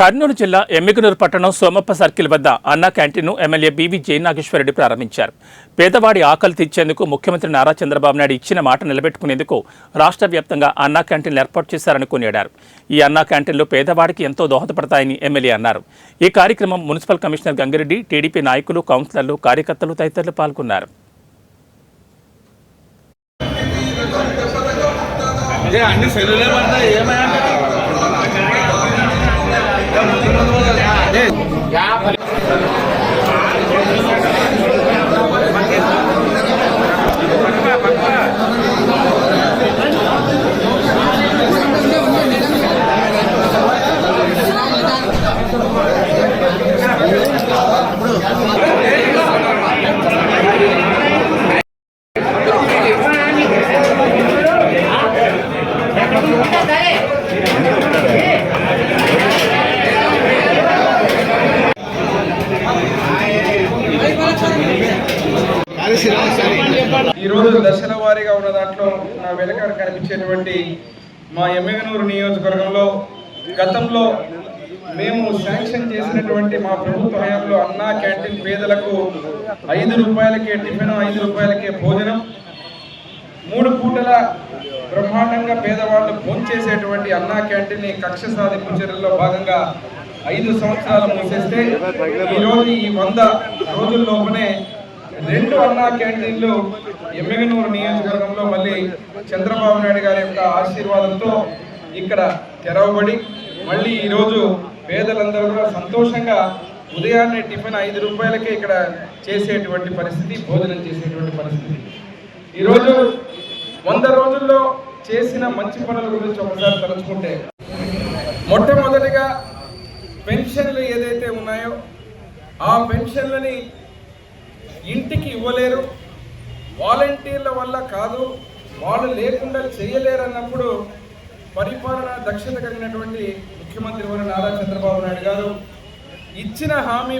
కర్నూలు జిల్లా ఎమ్మికనూరు పట్టణం సోమప్ప సర్కిల్ వద్ద అన్నా క్యాంటీన్ను ఎమ్మెల్యే బీవీ జయనాగేశ్వరరెడ్డి ప్రారంభించారు. పేదవాడి ఆకలి తీర్చేందుకు ముఖ్యమంత్రి నారా చంద్రబాబు నాయుడు ఇచ్చిన మాట నిలబెట్టుకునేందుకు రాష్ట్ర వ్యాప్తంగా అన్నా క్యాంటీన్లు ఏర్పాటు చేశారని కొనియాడారు. ఈ అన్నా క్యాంటీన్లు పేదవాడికి ఎంతో దోహదపడతాయని ఎమ్మెల్యే అన్నారు. ఈ కార్యక్రమం మున్సిపల్ కమిషనర్ గంగిరెడ్డి టీడీపీ నాయకులు కౌన్సిలర్లు కార్యకర్తలు తదితరులు పాల్గొన్నారు. అన్ని సెల్లులే పడతాయి. ఏమైనా ఈ రోజు దశల వారీగా ఉన్న దాంట్లో నా వెనక కనిపించేటువంటి మా ఎమ్మెగనూరు నియోజకవర్గంలో గతంలో మేము శాంక్షన్ చేసినటువంటి మా ప్రభుత్వ హయాంలో అన్నా క్యాంటీన్ పేదలకు ఐదు రూపాయలకే టిఫిన్ ఐదు రూపాయలకే భోజనం మూడు పూటల బ్రహ్మాండంగా పేదవాళ్ళు భోంచేసేటువంటి అన్నా క్యాంటీన్ కక్ష సాధింపు చర్యల్లో భాగంగా ఐదు సంవత్సరాలు మూసేస్తే ఈరోజు ఈ వంద రోజుల్లోపనే రెండు అన్నా క్యాంటీన్లు ఎమ్మెగనూరు నియోజకవర్గంలో మళ్ళీ చంద్రబాబు నాయుడు గారి యొక్క ఆశీర్వాదంతో ఇక్కడ తెరవబడి మళ్ళీ ఈరోజు పేదలందరూ కూడా సంతోషంగా ఉదయాన్నే టిఫిన్ ఐదు రూపాయలకే ఇక్కడ చేసేటువంటి పరిస్థితి భోజనం చేసేటువంటి పరిస్థితి. ఈరోజు వంద రోజుల్లో చేసిన మంచి పనుల గురించి ఒకసారి తలుచుకుంటే మొట్టమొదటిగా పెన్షన్లు ఏదైతే ఉన్నాయో ఆ పెన్షన్లని ఇంటికి ఇవ్వలేరు. వాలంటీర్ల వల్ల కాదు వాళ్ళు లేకుండా చేయలేరు అన్నప్పుడు పరిపాలన దక్షత కలిగినటువంటి ముఖ్యమంత్రి వారు నారా చంద్రబాబు నాయుడు గారు ఇచ్చిన హామీ